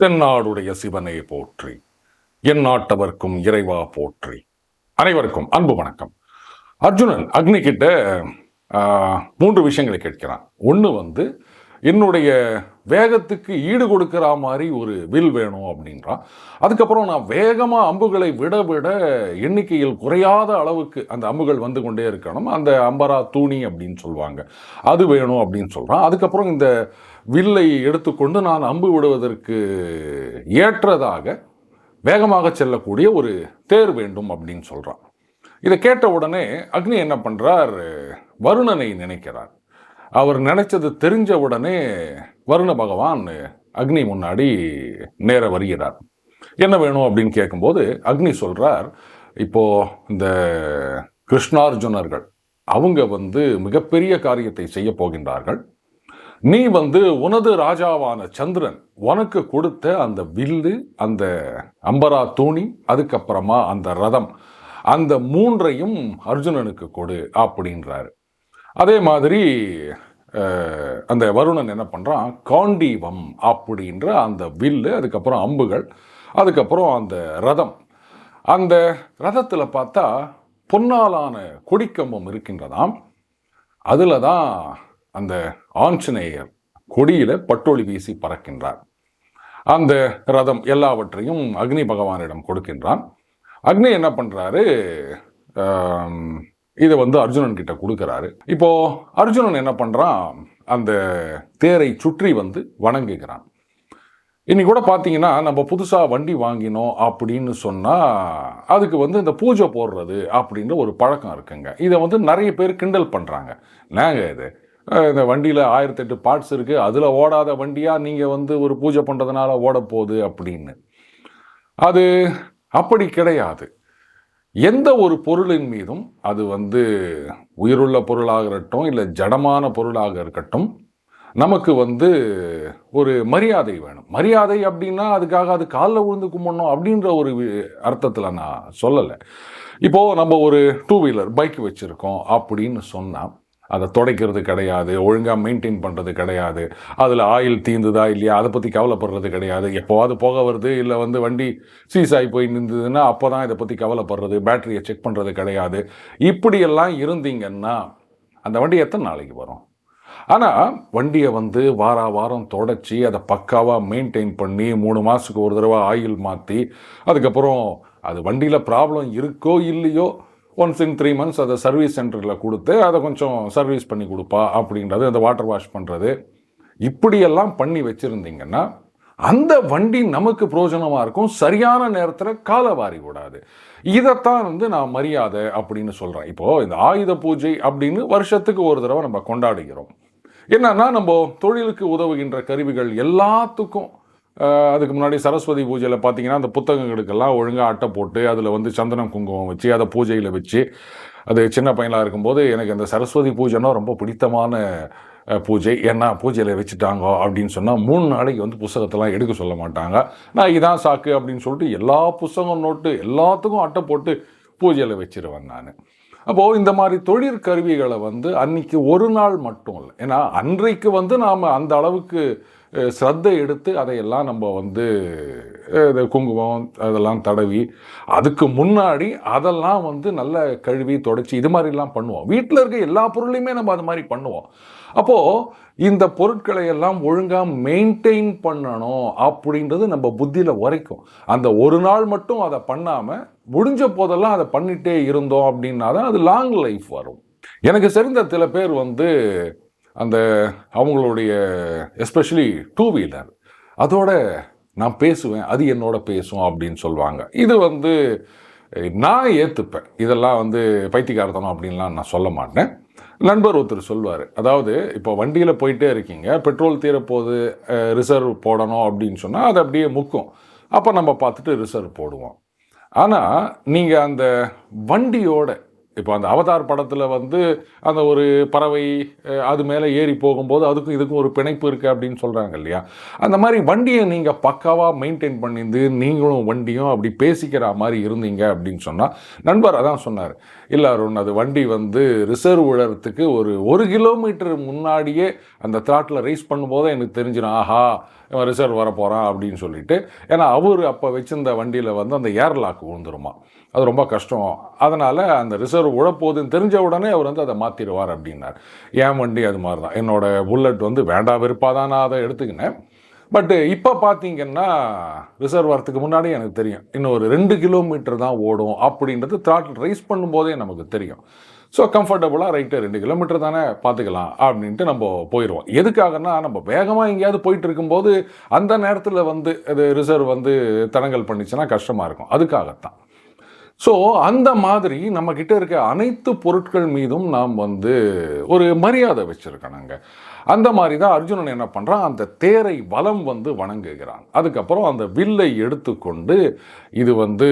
தென்னாடுடைய சிவனே போற்றி என் நாட்டவர்க்கும் இறைவா போற்றி. அனைவருக்கும் அன்பு வணக்கம். அர்ஜுனன் அக்னி கிட்ட மூன்று விஷயங்களை கேட்கிறான். ஒன்று வந்து என்னுடைய வேகத்துக்கு ஈடு கொடுக்குற மாதிரி ஒரு வில் வேணும் அப்படின்றான். அதுக்கப்புறம் நான் வேகமாக அம்புகளை விட விட எண்ணிக்கையில் குறையாத அளவுக்கு அந்த அம்புகள் வந்து கொண்டே இருக்கணும். அந்த அம்பரா தூணி அப்படின்னு சொல்லுவாங்க. அது வேணும் அப்படின்னு சொல்கிறான் அதுக்கப்புறம் இந்த வில்லை எடுத்துக்கொண்டு நான் அம்பு விடுவதற்கு ஏற்றதாக வேகமாக செல்லக்கூடிய ஒரு தேர் வேண்டும் அப்படின்னு சொல்கிறான் இதை கேட்ட உடனே அக்னி என்ன பண்ணுறார் வருணனை நினைக்கிறார். அவர் நினைச்சது தெரிஞ்ச உடனே வருண பகவான் அக்னி முன்னாடி நேர வருகிறார். என்ன வேணும் அப்படின்னு கேட்கும்போது அக்னி சொல்கிறார் இப்போது இந்த கிருஷ்ணார்ஜுனர்கள் அவங்க வந்து மிகப்பெரிய காரியத்தை செய்ய போகின்றார்கள். நீ வந்து உனது ராஜாவான சந்திரன் உனக்கு கொடுத்த அந்த வில்லு அந்த அம்பரா தூணி அதுக்கப்புறமா அந்த ரதம் அந்த மூன்றையும் அர்ஜுனனுக்கு கொடு அப்படின்றாரு. அதே மாதிரி அந்த வருணன் என்ன பண்ணுறான் காண்டீவம் அப்படின்ற அந்த வில்லு அதுக்கப்புறம் அம்புகள் அதுக்கப்புறம் அந்த ரதம். அந்த ரதத்தில் பார்த்தா பொன்னாலான கொடிக்கம்பம் இருக்கின்றதாம். அதில் தான் அந்த ஆஞ்சநேயர் கொடியில பட்டொளி வீசி பறக்கின்றார். அந்த ரதம் எல்லாவற்றையும் அக்னி பகவானிடம் கொடுக்கின்றான். அக்னி என்ன பண்ணுறாரு இதை வந்து அர்ஜுனன் கிட்ட கொடுக்குறாரு. இப்போ அர்ஜுனன் என்ன பண்ணுறான் அந்த தேரை சுற்றி வந்து வணங்குகிறான். இன்னைக்கு கூட பார்த்தீங்கன்னா நம்ம புதுசாக வண்டி வாங்கினோம் அப்படின்னு சொன்னால் அதுக்கு வந்து இந்த பூஜை போடுறது அப்படின்ற ஒரு பழக்கம் இருக்குங்க. இதை வந்து நிறைய பேர் கிண்டல் பண்ணுறாங்க நாங்க இது? இந்த வண்டியில் ஆயிரத்தெட்டு பார்ட்ஸ் இருக்குது அதில் ஓடாத வண்டியாக நீங்கள் வந்து ஒரு பூஜை பண்ணுறதுனால ஓடப்போகுது போகுது அப்படின்னு. அது அப்படி கிடையாது. எந்த ஒரு பொருளின் மீதும் அது வந்து உயிருள்ள பொருளாக இருக்கட்டும் இல்லை ஜடமான பொருளாக இருக்கட்டும் நமக்கு வந்து ஒரு மரியாதை வேணும். மரியாதை அப்படின்னா அதுக்காக அது காலில் விழுந்து கும்பிடணும் அப்படின்ற ஒரு அர்த்தத்தில் நான் சொல்லலை. இப்போது நம்ம ஒரு டூ வீலர் பைக் வச்சுருக்கோம் அப்படின்னு சொன்னால் அதை துடைக்கிறது கிடையாது ஒழுங்காக மெயின்டைன் பண்ணுறது கிடையாது அதில் ஆயில் தீந்துதா இல்லையா அதை பற்றி கவலைப்படுறது கிடையாது. எப்போவாது போக வருது இல்லை வந்து வண்டி சீஸ் ஆகி போய் நின்றுதுன்னா அப்போ தான் இதை பற்றி கவலைப்படுறது பேட்டரியை செக் பண்ணுறது கிடையாது. இப்படியெல்லாம் இருந்தீங்கன்னா அந்த வண்டி எத்தனை நாளைக்கு வரும்? ஆனால் வண்டியை வந்து வார வாரம் தொடச்சி அதை பக்காவாக மெயின்டைன் பண்ணி மூணு மாதத்துக்கு ஒரு தடவை ஆயில் மாற்றி அதுக்கப்புறம் அது வண்டியில் ப்ராப்ளம் இருக்கோ இல்லையோ ஒன்ஸ் இன் த்ரீ மந்த்ஸ் அதை சர்வீஸ் சென்டரில் கொடுத்து அதை கொஞ்சம் சர்வீஸ் பண்ணி கொடுப்பா அப்படின்றது அந்த வாட்டர் வாஷ் பண்ணுறது இப்படியெல்லாம் பண்ணி வச்சுருந்தீங்கன்னா அந்த வண்டி நமக்கு பிரயோஜனமாக இருக்கும். சரியான நேரத்தில் காலை வாரி விடாது. இதைத்தான் வந்து நான் மரியாதை அப்படின்னு சொல்கிறேன் இப்போது இந்த ஆயுத பூஜை அப்படின்னு வருஷத்துக்கு ஒரு தடவை நம்ம கொண்டாடுகிறோம். என்னன்னா நம்ம தொழிலுக்கு உதவுகின்ற கருவிகள் எல்லாத்துக்கும் அதுக்கு முன்னாடி சரஸ்வதி பூஜையில் பார்த்தீங்கன்னா அந்த புத்தகங்களுக்கெல்லாம் ஒழுங்காக அட்டை போட்டு அதில் வந்து சந்தனம் குங்குமம் வச்சு அதை பூஜையில் வச்சு அது சின்ன பையனாக இருக்கும்போது எனக்கு அந்த சரஸ்வதி பூஜைனா ரொம்ப பிடித்தமான பூஜை. ஏன்னா பூஜையில் வச்சுட்டாங்க அப்படின்னு சொன்னால் மூணு நாளைக்கு வந்து புஸ்தகத்தெல்லாம் எடுக்க சொல்ல மாட்டாங்க. நான் இதான் சாக்கு அப்படின்னு சொல்லிட்டு எல்லா புஸ்தகம் நோட்டு எல்லாத்துக்கும் அட்டை போட்டு பூஜையில் வச்சிருவேன் நான். அப்போது இந்த மாதிரி தொழிற்கருவிகளை வந்து அன்னைக்கு ஒரு நாள் மட்டும் இல்லை. ஏன்னா அன்றைக்கு வந்து நாம் அந்த அளவுக்கு ஸ்ரத்தை சிரத்தை எடுத்து அதையெல்லாம் நம்ம வந்து இந்த குங்குமம் அதெல்லாம் தடவி அதுக்கு முன்னாடி அதெல்லாம் வந்து நல்ல கழுவி தொடச்சி இது மாதிரிலாம் பண்ணுவோம். வீட்டில் இருக்க எல்லா பொருளையுமே நம்ம அது மாதிரி பண்ணுவோம். அப்போது இந்த பொருட்களை எல்லாம் ஒழுங்காக மெயின்டைன் பண்ணணும் அப்படின்றது நம்ம புத்தியில் உரைக்கும். அந்த ஒரு நாள் மட்டும் அதை பண்ணாமல் முடிஞ்ச போதெல்லாம் அதை பண்ணிகிட்டே இருந்தோம் அப்படின்னா தான் அது லாங் லைஃப் வரும். எனக்கு தெரிந்த சில பேர் வந்து அந்த அவங்களுடைய எஸ்பெஷலி டூ வீலர் அதோட நான் பேசுவேன் அது என்னோட பேசும் அப்படின்னு சொல்லுவாங்க. இது வந்து நான் ஏற்றுப்பேன் இதெல்லாம் வந்து பைத்தியக்காரத்தனம் அப்படின்லாம் நான் சொல்ல மாட்டேன். நண்பர் ஒருத்தர் சொல்லுவார். அதாவது இப்போ வண்டியில் போயிட்டே இருக்கீங்க பெட்ரோல் தீரப்போது ரிசர்வ் போடணும் அப்படின்னு சொன்னால் அது அப்படியே முக்கும். அப்போ நம்ம பார்த்துட்டு ரிசர்வ் போடுவோம். ஆனால் நீங்கள் அந்த வண்டியோட இப்போ அந்த அவதார் படத்தில் வந்து அந்த ஒரு பறவை அது மேலே ஏறி போகும்போது அதுக்கும் இதுக்கும் ஒரு பிணைப்பு இருக்குது அப்படின்னு சொல்கிறாங்க இல்லையா? அந்த மாதிரி வண்டியை நீங்கள் பக்காவாக மெயின்டைன் பண்ணிருந்து நீங்களும் வண்டியும் அப்படி பேசிக்கிற மாதிரி இருந்தீங்க அப்படின்னு சொன்னால் நண்பர் அதான் சொன்னார். இல்லை அருண் அது வண்டி வந்து ரிசர்வ் விழறதுக்கு ஒரு ஒரு கிலோமீட்டர் முன்னாடியே அந்த த்ராட்டில் ரைஸ் பண்ணும்போதே எனக்கு தெரிஞ்சிடும் ஆஹா இவன் ரிசர்வ் வர போகிறான் அப்படின்னு சொல்லிட்டு. ஏன்னா அவர் அப்போ வச்சிருந்த வண்டியில் வந்து அந்த ஏர்லாக் விழுந்துருமா? அது ரொம்ப கஷ்டம். அதனால் அந்த ரிசர்வ் உழப்போகுதுன்னு தெரிஞ்ச உடனே அவர் வந்து அதை மாற்றிடுவார் அப்படின்னார். என் வண்டி அது மாதிரி தான் என்னோட புல்லட் வந்து வேண்டா விருப்பாக தான் நான் அதை எடுத்துக்கினேன். பட்டு இப்போ பார்த்தீங்கன்னா ரிசர்வ் வரத்துக்கு முன்னாடி எனக்கு தெரியும். இன்னும் ஒரு ரெண்டு கிலோமீட்டர் தான் ஓடும் அப்படின்றது த்ராட்டில் ரைஸ் பண்ணும்போதே நமக்கு தெரியும். ஸோ கம்ஃபர்டபுளாக ரைட்டு ரெண்டு கிலோமீட்டர் தானே பார்த்துக்கலாம் அப்படின்ட்டு நம்ம போயிடுவோம் எதுக்காகனா நம்ம வேகமாக எங்கேயாவது போயிட்டு இருக்கும்போது அந்த நேரத்தில் வந்து அது ரிசர்வ் வந்து தடங்கல் பண்ணிச்சுன்னா கஷ்டமாக இருக்கும். அதுக்காகத்தான். ஸோ அந்த மாதிரி நம்ம கிட்ட இருக்க அனைத்து பொருட்கள் மீதும் நாம் வந்து ஒரு மரியாதை வச்சுருக்கணுங்க. அந்த மாதிரி தான் அர்ஜுனன் என்ன பண்ணுறான் அந்த தேரை வலம் வந்து வணங்குகிறான். அதுக்கப்புறம் அந்த வில்லை எடுத்துக்கொண்டு இது வந்து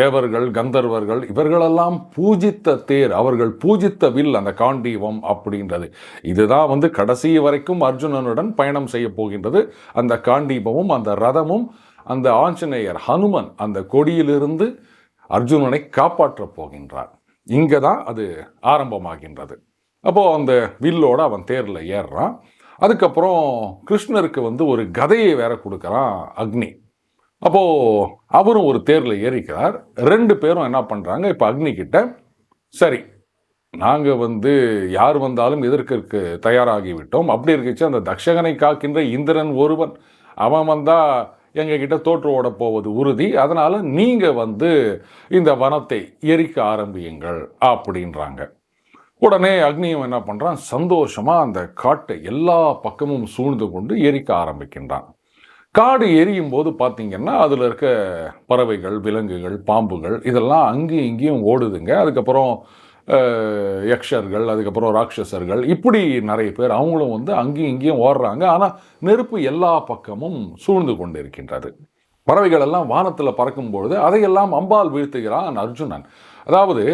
தேவர்கள் கந்தர்வர்கள் இவர்களெல்லாம் பூஜித்த தேர் அவர்கள் பூஜித்த வில் அந்த காண்டீவம் அப்படின்றது. இதுதான் வந்து கடைசி வரைக்கும் அர்ஜுனனுடன் பயணம் செய்ய போகின்றது. அந்த காண்டீபமும் அந்த ரதமும் அந்த ஆஞ்சநேயர் ஹனுமன் அந்த கொடியிலிருந்து அர்ஜுனனை காப்பாற்றப் போகின்றார் இங்கே தான் அது ஆரம்பமாகின்றது. அப்போது அந்த வில்லோடு அவன் தேரில் ஏறுறான். அதுக்கப்புறம் கிருஷ்ணருக்கு வந்து ஒரு கதையை வேற கொடுக்குறான் அக்னி. அப்போது அவரும் ஒரு தேரில் ஏறிக்கிறார். ரெண்டு பேரும் என்ன பண்ணுறாங்க இப்போ அக்னிக்கிட்ட சரி நாங்கள் வந்து யார் வந்தாலும் எதிர்க்கற்கு தயாராகிவிட்டோம். அப்படி இருக்கச்சு அந்த தக்ஷகனை காக்கின்ற இந்திரன் ஒருவன். அவன் வந்தால் எங்ககிட்ட தோற்று ஓட போவது உறுதி. அதனால் நீங்கள் வந்து இந்த வனத்தை எரிக்க ஆரம்பியுங்கள் அப்படின்றாங்க. உடனே அக்னியும் என்ன பண்ணுறான் சந்தோஷமாக அந்த காட்டை எல்லா பக்கமும் சூழ்ந்து கொண்டு எரிக்க ஆரம்பிக்கின்றான். காடு எரியும் போது பார்த்தீங்கன்னா அதில் இருக்க பறவைகள் விலங்குகள் பாம்புகள் இதெல்லாம் அங்கேயும் இங்கேயும் ஓடுதுங்க. அதுக்கப்புறம் யக்ஷர்கள் அதுக்கப்புறம் ராட்சசர்கள் இப்படி நிறைய பேர் அவங்களும் வந்து அங்கேயும் இங்கேயும் ஓடுறாங்க. ஆனால் நெருப்பு எல்லா பக்கமும் சூழ்ந்து கொண்டு இருக்கின்றது பறவைகள் எல்லாம் வானத்தில் பறக்கும்பொழுது அதையெல்லாம் அம்பால் வீழ்த்துகிறான் அர்ஜுனன். அதாவது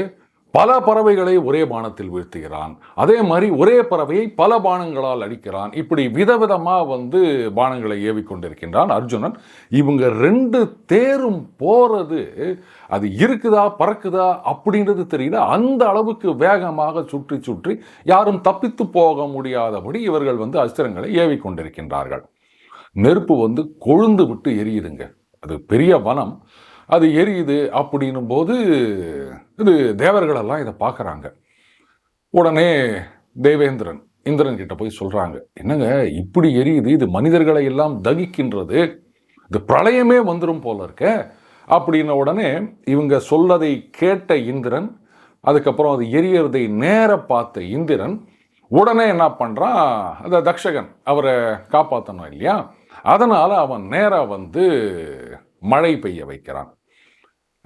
பல பறவைகளை ஒரே பானத்தில் வீழ்த்துகிறான். அதே மாதிரி ஒரே பறவையை பல பானங்களால் அடிக்கிறான். இப்படி விதவிதமாக வந்து பானங்களை ஏவிக்கொண்டிருக்கின்றான் அர்ஜுனன். இவங்க ரெண்டு தேரும் போகிறது அது இருக்குதா பறக்குதா அப்படின்றது தெரியல. அந்த அளவுக்கு வேகமாக சுற்றி சுற்றி யாரும் தப்பித்து போக முடியாதபடி இவர்கள் வந்து அஸ்திரங்களை ஏவிக்கொண்டிருக்கின்றார்கள். நெருப்பு வந்து கொழுந்து விட்டு எரியுதுங்க. அது பெரிய வனம். அது எரியுது அப்படின்னும் போது இது தேவர்களெல்லாம் இதை பார்க்குறாங்க. உடனே தேவேந்திரன் இந்திரன் கிட்ட போய் சொல்கிறாங்க என்னங்க இப்படி எரியுது இது மனிதர்களை எல்லாம் தகிக்கின்றது இது பிரளயமே வந்துடும் போல இருக்க அப்படின்ன உடனே இவங்க சொல்லதை கேட்ட இந்திரன் அதுக்கப்புறம் அது எரியறதை நேர பார்த்த இந்திரன் உடனே என்ன பண்ணுறான் அந்த தக்ஷகன் அவரை காப்பாற்றணும் இல்லையா? அதனால் அவன் நேராக வந்து மழை பெய்ய வைக்கிறான்.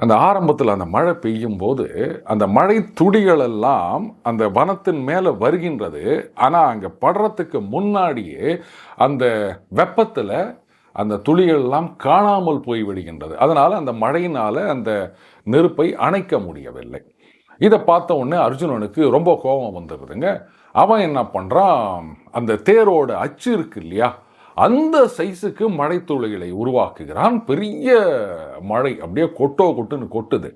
அந்த ஆரம்பத்தில் அந்த மழை பெய்யும் போது அந்த மழை துடிகளெல்லாம் அந்த வனத்தின் மேலே வருகின்றது. ஆனால் அங்கே படுறதுக்கு முன்னாடியே அந்த வெப்பத்தில் அந்த துளிகள் எல்லாம் காணாமல் போய் விடுகின்றது. அதனால் அந்த மழையினால் அந்த நெருப்பை அணைக்க முடியவில்லை. இதை பார்த்த உடனே அர்ஜுனனுக்கு ரொம்ப கோபம் வந்துடுதுங்க அவன் என்ன பண்ணுறான் அந்த தேரோட அச்சு இருக்கு இல்லையா? அந்த சைஸுக்கு மழை உருவாக்குகிறான். பெரிய மழை அப்படியே கொட்டோ கொட்டுன்னு கொட்டுது.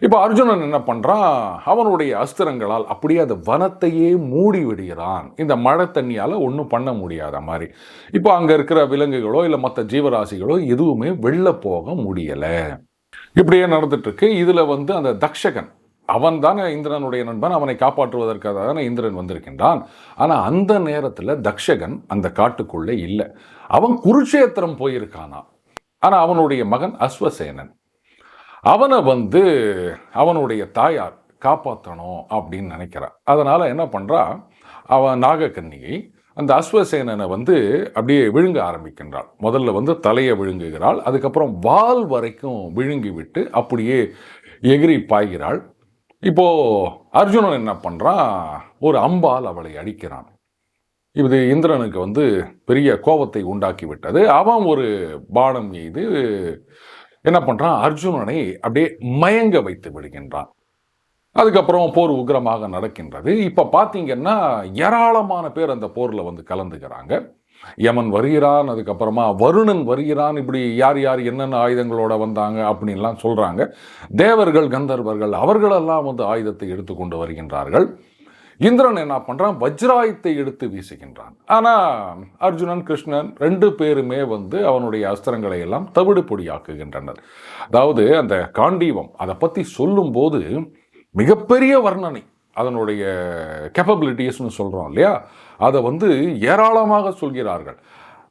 இப்போ அர்ஜுனன் என்ன பண்ணுறான் அவனுடைய அஸ்திரங்களால் அப்படியே அந்த வனத்தையே மூடி விடுகிறான். இந்த மழை தண்ணியால் ஒன்றும் பண்ண முடியாத மாதிரி. இப்போ அங்கே இருக்கிற விலங்குகளோ இல்லை மற்ற ஜீவராசிகளோ எதுவுமே வெளில போக முடியலை. இப்படியே நடந்துட்டு இருக்கு. இதில் வந்து அந்த தக்ஷகன் அவன் தானே இந்திரனுடைய நண்பன் அவனை காப்பாற்றுவதற்காக தானே இந்திரன் வந்திருக்கின்றான். ஆனால் அந்த நேரத்தில் தக்ஷகன் அந்த காட்டுக்குள்ளே இல்லை. அவன் குருட்சேத்திரம் போயிருக்கானா? ஆனால் அவனுடைய மகன் அஸ்வசேனன். அவனை வந்து அவனுடைய தாயார் காப்பாற்றணும் அப்படின்னு நினைக்கிறான் அதனால் என்ன பண்ணுறா அவன் நாகக்கன்னியை அந்த அஸ்வசேனனை வந்து அப்படியே விழுங்க ஆரம்பிக்கின்றாள். முதல்ல வந்து தலையை விழுங்குகிறாள். அதுக்கப்புறம் வால் வரைக்கும் விழுங்கி விட்டு அப்படியே எகிரி பாய்கிறாள். இப்போ அர்ஜுனன் என்ன பண்ணுறான் ஒரு அம்பால் அவளை அடிக்கிறான். இது இந்திரனுக்கு வந்து பெரிய கோபத்தை உண்டாக்கி விட்டது. அவன் ஒரு பானம் எய்து என்ன பண்ணுறான் அர்ஜுனனை அப்படியே மயங்க வைத்து விடுகின்றான். அதுக்கப்புறம் போர் உக்கிரமாக நடக்கின்றது. இப்போ பார்த்தீங்கன்னா ஏராளமான பேர் அந்த போரில் வந்து கலந்துக்கிறாங்க யமன் வருகிறான் அதுக்கப்புறமா வருணன் வருகிறான் இப்படி யார் யார் என்னென்ன ஆயுதங்களோட வந்தாங்க அப்படின்லாம் சொல்கிறாங்க தேவர்கள் கந்தர்வர்கள் அவர்களெல்லாம் வந்து ஆயுதத்தை எடுத்துக்கொண்டு வருகின்றார்கள். இந்திரன் என்ன பண்ணுறான் வஜ்ராயத்தை எடுத்து வீசுகின்றான். ஆனால் அர்ஜுனன் கிருஷ்ணன் ரெண்டு பேருமே வந்து அவனுடைய அஸ்திரங்களை எல்லாம் தவிடு பொடியாக்குகின்றனர் அதாவது அந்த காண்டீவம் அதை பற்றி சொல்லும்போது மிகப்பெரிய வர்ணனை. அதனுடைய கேப்பபிலிட்டிஸ்னு சொல்கிறோம் இல்லையா? அதை வந்து ஏராளமாக சொல்கிறார்கள்.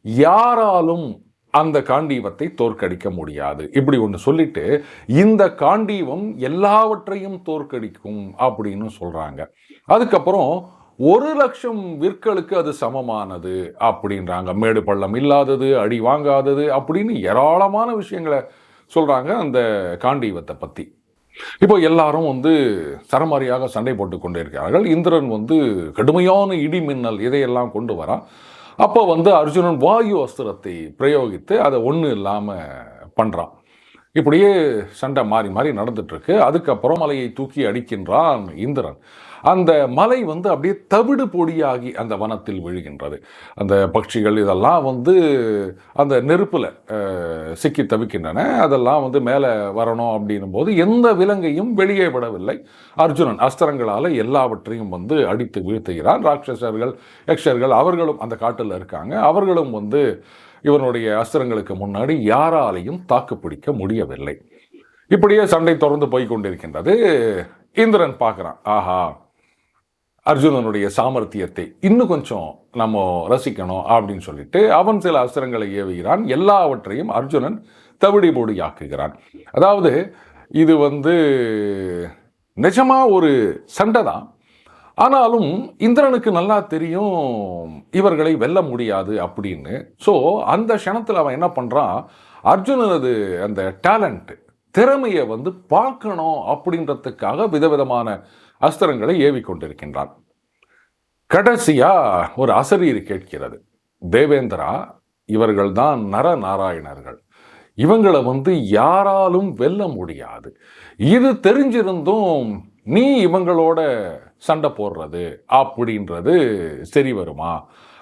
யாராலும் அந்த காண்டீவத்தை தோற்கடிக்க முடியாது. இப்படி ஒன்று சொல்லிட்டு இந்த காண்டீவம் எல்லாவற்றையும் தோற்கடிக்கும் அப்படின்னு சொல்கிறாங்க அதுக்கப்புறம் ஒரு லட்சம் விற்களுக்கு அது சமமானது அப்படின்றாங்க. மேடு பள்ளம் இல்லாதது அடி வாங்காதது அப்படின்னு ஏராளமான விஷயங்களை சொல்கிறாங்க அந்த காண்டீவத்தை பற்றி இப்போ எல்லாரும் வந்து சரமாரியாக சண்டை போட்டு கொண்டே இருக்கிறார்கள். இந்திரன் வந்து கடுமையான இடி மின்னல் இதையெல்லாம் கொண்டு வரான். அப்போ வந்து அர்ஜுனன் வாயு அஸ்திரத்தை பிரயோகித்து அதை ஒன்றும் இல்லாமல் பண்ணுறான் இப்படியே சண்டை மாறி மாறி நடந்துட்டுருக்கு. அதுக்கப்புறம் மலையை தூக்கி அடிக்கின்றான் இந்திரன். அந்த மலை வந்து அப்படியே தவிடு பொடியாகி அந்த வனத்தில் விழுகின்றது. அந்த பட்சிகள் இதெல்லாம் வந்து அந்த நெருப்பில் சிக்கி தவிக்கின்றன. அதெல்லாம் வந்து மேலே வரணும் அப்படின்னும் போது எந்த விலங்கையும் வெளியே விடவில்லை. அர்ஜுனன் அஸ்திரங்களால் எல்லாவற்றையும் வந்து அடித்து வீழ்த்துகிறான். ராட்சசர்கள் யக்ஷர்கள் அவர்களும் அந்த காட்டில் இருக்காங்க. அவர்களும் வந்து இவனுடைய அஸ்திரங்களுக்கு முன்னாடி யாராலையும் தாக்குப்பிடிக்க முடியவில்லை. இப்படியே சண்டை தொடர்ந்து போய் கொண்டிருக்கின்றது. இந்திரன் பார்க்குறான் ஆஹா அர்ஜுனனுடைய சாமர்த்தியத்தை இன்னும் கொஞ்சம் நம்ம ரசிக்கணும் அப்படின்னு சொல்லிட்டு அவன் சில அஸ்திரங்களை ஏவுகிறான். எல்லாவற்றையும் அர்ஜுனன் தவிடி பொடியாக்குகிறான் அதாவது இது வந்து நிஜமாக ஒரு சண்டை தான். ஆனாலும் இந்திரனுக்கு நல்லா தெரியும் இவர்களை வெல்ல முடியாது அப்படின்னு. ஸோ அந்த க்ஷணத்தில் அவன் என்ன பண்ணுறான் அர்ஜுனனது அந்த டேலண்ட் திறமையை வந்து பார்க்கணும் அப்படின்றதுக்காக விதவிதமான அஸ்திரங்களை ஏவி கொண்டிருக்கின்றான். கடைசியாக ஒரு அசரீர் கேட்கிறது. தேவேந்திரா இவர்கள்தான் நர நாராயணர்கள் இவங்களை வந்து யாராலும் வெல்ல முடியாது. இது தெரிஞ்சிருந்தும் நீ இவங்களோட சண்டை போடுறது அப்படின்றது சரி வருமா?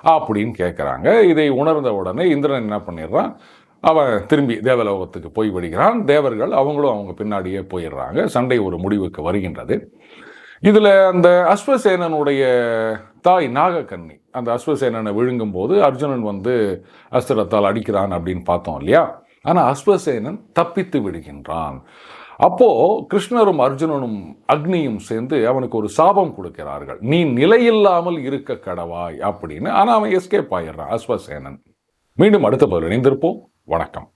அப்படின்னு கேட்குறாங்க இதை உணர்ந்த உடனே இந்திரன் என்ன பண்ணிடுறான்? அவன் திரும்பி தேவலோகத்துக்கு போய் விடுகிறான். தேவர்கள் அவங்களும் அவங்க பின்னாடியே போயிடுறாங்க. சண்டை ஒரு முடிவுக்கு வருகின்றது. இதில் அந்த அஸ்வசேனனுடைய தாய் நாகக்கன்னி அந்த அஸ்வசேனனை விழுங்கும் போது அர்ஜுனன் வந்து அஸ்திரத்தால் அடிக்கிறான் அப்படின்னு பார்த்தோம் இல்லையா? ஆனால் அஸ்வசேனன் தப்பித்து விடுகின்றான். அப்போ கிருஷ்ணரும் அர்ஜுனனும் அக்னியும் சேர்ந்து அவனுக்கு ஒரு சாபம் கொடுக்கிறார்கள். நீ நிலையில்லாமல் இருக்க கடவாய் அப்படின்னு ஆனால் அவன் எஸ்கேப் ஆயிடுறான் அஸ்வசேனன். மீண்டும் அடுத்த பதில் இணைந்திருப்போம். வணக்கம்.